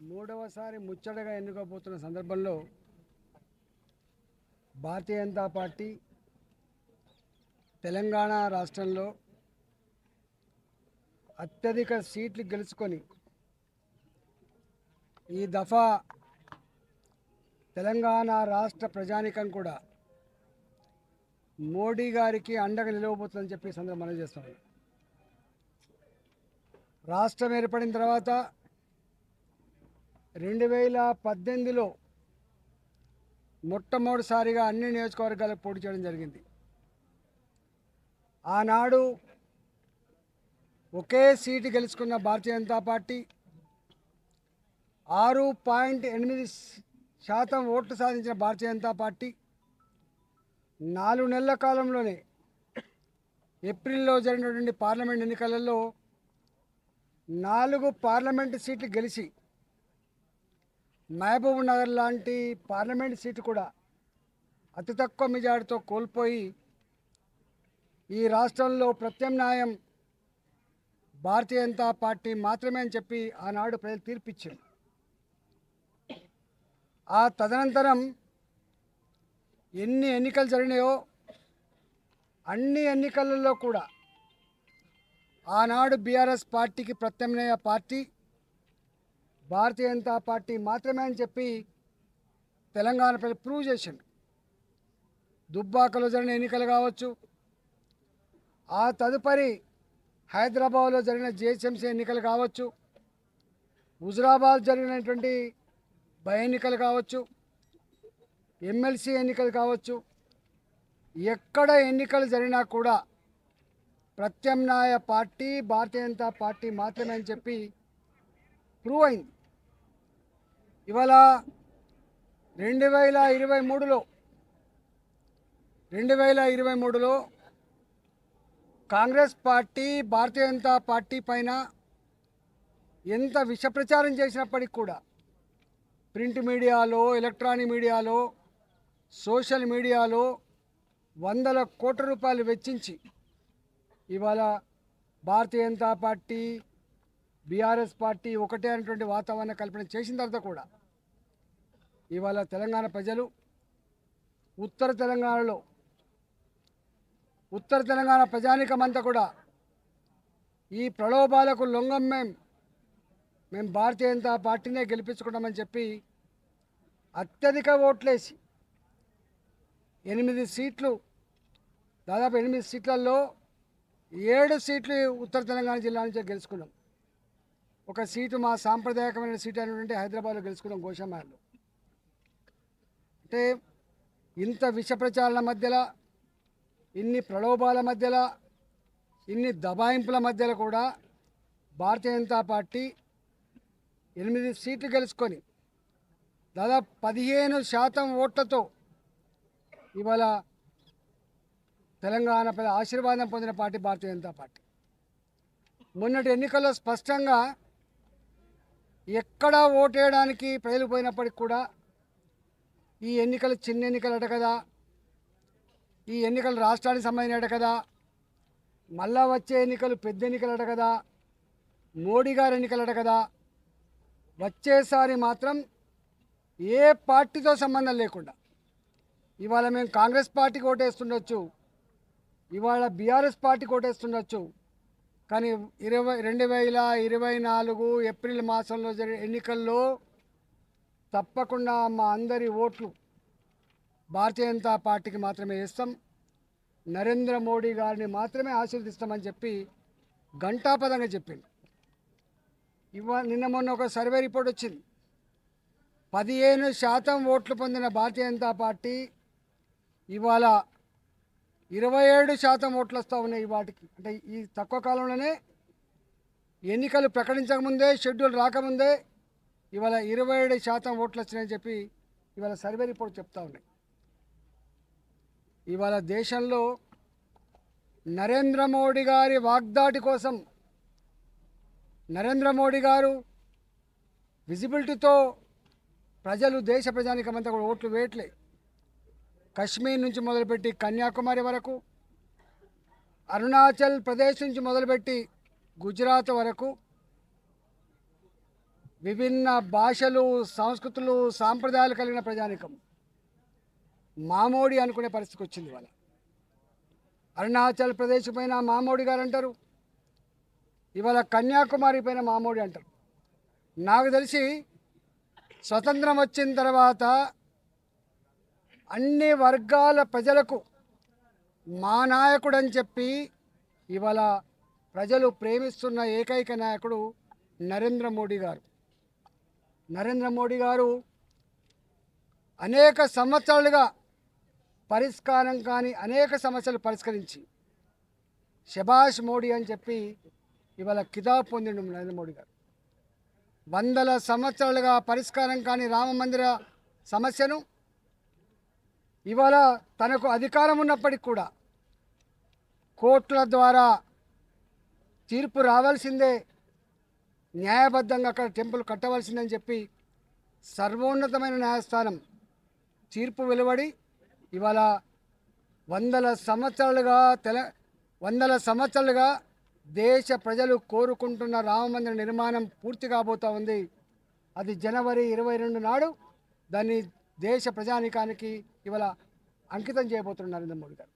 మూడవసారి ముచ్చటగా ఎన్నుకోబోతున్న సందర్భంలో భారతీయ జనతా పార్టీ తెలంగాణ రాష్ట్రంలో అత్యధిక సీట్లు గెలుచుకొని ఈ దఫా తెలంగాణ రాష్ట్ర ప్రజానికం కూడా మోడీ గారికి అండగా నిలవబోతుందని చెప్పి సందర్భం మనం చేస్తున్నాం. రాష్ట్రం ఏర్పడిన తర్వాత రెండు వేల పద్దెనిమిదిలో మొట్టమొదటిసారిగా అన్ని నియోజకవర్గాలకు పోటీ చేయడం జరిగింది. ఆనాడు ఒకే సీటు గెలుచుకున్న భారతీయ జనతా పార్టీ ఆరు పాయింట్ ఎనిమిది శాతం ఓట్లు సాధించిన భారతీయ జనతా పార్టీ నాలుగు నెలల కాలంలోనే ఏప్రిల్లో జరిగినటువంటి పార్లమెంట్ ఎన్నికలలో నాలుగు పార్లమెంటు సీట్లు గెలిచి మహబూబ్ నగర్ లాంటి పార్లమెంట్ సీటు కూడా అతి తక్కువ మెజార్టీతో కోల్పోయి ఈ రాష్ట్రంలో ప్రత్యామ్నాయం భారతీయ జనతా పార్టీ మాత్రమే అని చెప్పి ఆనాడు ప్రజలు తీర్పిచ్చింది ఆ తదనంతరం ఎన్ని ఎన్నికలు జరిగినాయో అన్ని ఎన్నికలలో కూడా ఆనాడు బీఆర్ఎస్ పార్టీకి ప్రత్యామ్నాయ పార్టీ భారతీయ జనతా పార్టీ మాత్రమే అని చెప్పి తెలంగాణ ప్రజలు ప్రూవ్ చేసిండు. దుబ్బాకలో జరిగిన ఎన్నికలు కావచ్చు ఆ తదుపరి హైదరాబాద్లో జరిగిన జిహెచ్ఎంసీ ఎన్నికలు కావచ్చు హుజరాబాద్ జరిగినటువంటి బై ఎన్నికలు కావచ్చు ఎమ్మెల్సీ ఎన్నికలు కావచ్చు ఎక్కడ ఎన్నికలు జరిగినా కూడా ప్రత్యామ్నాయ పార్టీ భారతీయ జనతా పార్టీ మాత్రమే అని చెప్పి ప్రూవ్ అయింది. ఇవాళ రెండు వేల ఇరవై మూడులో రెండు వేల ఇరవై మూడులో కాంగ్రెస్ పార్టీ భారతీయ జనతా పార్టీ పైన ఎంత విష ప్రచారం చేసినప్పటికి కూడా ప్రింట్ మీడియాలో ఎలక్ట్రానిక్ మీడియాలో సోషల్ మీడియాలో వందల కోట్ల రూపాయలు వెచ్చించి ఇవాళ Bharatiya Janata party BRS party ఒకటే అనేటువంటి వాతావరణ కల్పన చేసిన తర్వాత కూడా ఇవాళ తెలంగాణ ప్రజలు ఉత్తర తెలంగాణలో ఉత్తర తెలంగాణ ప్రజానికమంతా కూడా ఈ ప్రలోభాలకు లొంగం మేం మేము భారతీయ జనతా పార్టీనే గెలిపించుకుంటామని చెప్పి అత్యధిక ఓట్లేసి ఎనిమిది సీట్లు దాదాపు ఎనిమిది సీట్లలో ఏడు సీట్లు ఉత్తర తెలంగాణ జిల్లా నుంచి గెలుచుకున్నాం. ఒక సీటు మా సాంప్రదాయకమైన సీటు అయినటువంటి హైదరాబాద్లో గెలుచుకున్నాం గోషామాల్లో అంటే ఇంత విష ప్రచారాల మధ్యలో ఇన్ని ప్రలోభాల మధ్యలో ఇన్ని దబాయింపుల మధ్యలో కూడా భారతీయ జనతా పార్టీ ఎనిమిది సీట్లు గెలుచుకొని దాదాపు పదిహేను శాతం ఓట్లతో ఇవాళ తెలంగాణ ప్రజల ఆశీర్వాదం పొందిన పార్టీ భారతీయ జనతా పార్టీ. మొన్నటి ఎన్నికల్లో స్పష్టంగా ఎక్కడా ఓటేయడానికి ప్రజలు పోయినప్పటికి కూడా ఈ ఎన్నికలు చిన్న ఎన్నికలట కదా. ఈ ఎన్నికలు రాష్ట్రానికి సంబంధించినట కదా. మళ్ళా వచ్చే ఎన్నికలు పెద్ద ఎన్నికలట కదా. మోడీ ఎన్నికలు ఎన్నికలట కదా. వచ్చేసారి మాత్రం ఏ పార్టీతో సంబంధం లేకుండా. ఇవాళ మేము కాంగ్రెస్ పార్టీకి ఓటేస్తుండొచ్చు. ఇవాళ బీఆర్ఎస్ పార్టీకి ఓటేస్తుండొచ్చు. కానీ ఇరవై రెండు వేల ఇరవై నాలుగు ఏప్రిల్ మాసంలో జరిగే ఎన్నికల్లో తప్పకుండా మా అందరి ఓట్లు భారతీయ జనతా పార్టీకి మాత్రమే ఇస్తాం నరేంద్ర మోడీ గారిని మాత్రమే ఆశీర్దిస్తామని చెప్పి ఘంటాపదంగా చెప్పింది ఇవా నిన్న మొన్న ఒక సర్వే రిపోర్ట్ వచ్చింది. పదిహేను శాతం ఓట్లు పొందిన భారతీయ జనతా పార్టీ ఇవాళ ఇరవై ఏడు శాతం ఓట్లు వస్తూ ఉన్నాయి వాటికి. అంటే ఈ తక్కువ కాలంలోనే ఎన్నికలు ప్రకటించకముందే షెడ్యూల్ రాకముందే ఇవాళ ఇరవై ఏడు శాతం ఓట్లు వచ్చినాయని చెప్పి ఇవాళ సర్వే రిపోర్ట్ చెప్తా ఉన్నాయి. ఇవాళ దేశంలో నరేంద్ర మోడీ గారి వాగ్దాటి కోసం నరేంద్ర మోడీ గారు విజిబిలిటీతో ప్రజలు దేశ ప్రజానికమంతా కూడా ఓట్లు వేయట్లే. కశ్మీర్ నుంచి మొదలుపెట్టి కన్యాకుమారి వరకు అరుణాచల్ ప్రదేశ్ నుంచి మొదలుపెట్టి గుజరాత్ వరకు విభిన్న భాషలు సంస్కృతులు సాంప్రదాయాలు కలిగిన ప్రజానికం. మామోడి అనుకునే పరిస్థితికి వచ్చింది వాళ్ళ అరుణాచల్ ప్రదేశ్ పైన మామోడి గారు అంటారు. ఇవాళ కన్యాకుమారి పైన మామోడి అంటారు. నాకు తెలిసి స్వతంత్రం వచ్చిన తర్వాత అన్ని వర్గాల ప్రజలకు మా నాయకుడు అని చెప్పి ఇవాళ ప్రజలు ప్రేమిస్తున్న ఏకైక నాయకుడు నరేంద్ర మోడీ గారు. నరేంద్ర మోడీ గారు అనేక సంవత్సరాలుగా పరిష్కారం కాని అనేక సమస్యలు పరిష్కరించి శభాష్ మోడీ అని చెప్పి ఇవాళ కితాబ్ పొందిండు నరేంద్ర మోడీ గారు. వందల సంవత్సరాలుగా పరిష్కారం కాని రామ మందిర సమస్యను ఇవాళ తనకు అధికారం ఉన్నప్పటికి కూడా కోర్టుల ద్వారా తీర్పు రావాల్సిందే న్యాయబద్ధంగా అక్కడ టెంపుల్ కట్టవలసిందని చెప్పి సర్వోన్నతమైన న్యాయస్థానం తీర్పు వెలువడి ఇవాళ వందల సంవత్సరాలుగా తెల వందల సంవత్సరాలుగా దేశ ప్రజలు కోరుకుంటున్న రామమందిర నిర్మాణం పూర్తి కాబోతూ ఉంది. అది జనవరి ఇరవై రెండు నాడు దాన్ని దేశ ప్రజానికానికి ఇవాళ అంకితం చేయబోతున్నారు నరేంద్ర మోడీ గారు.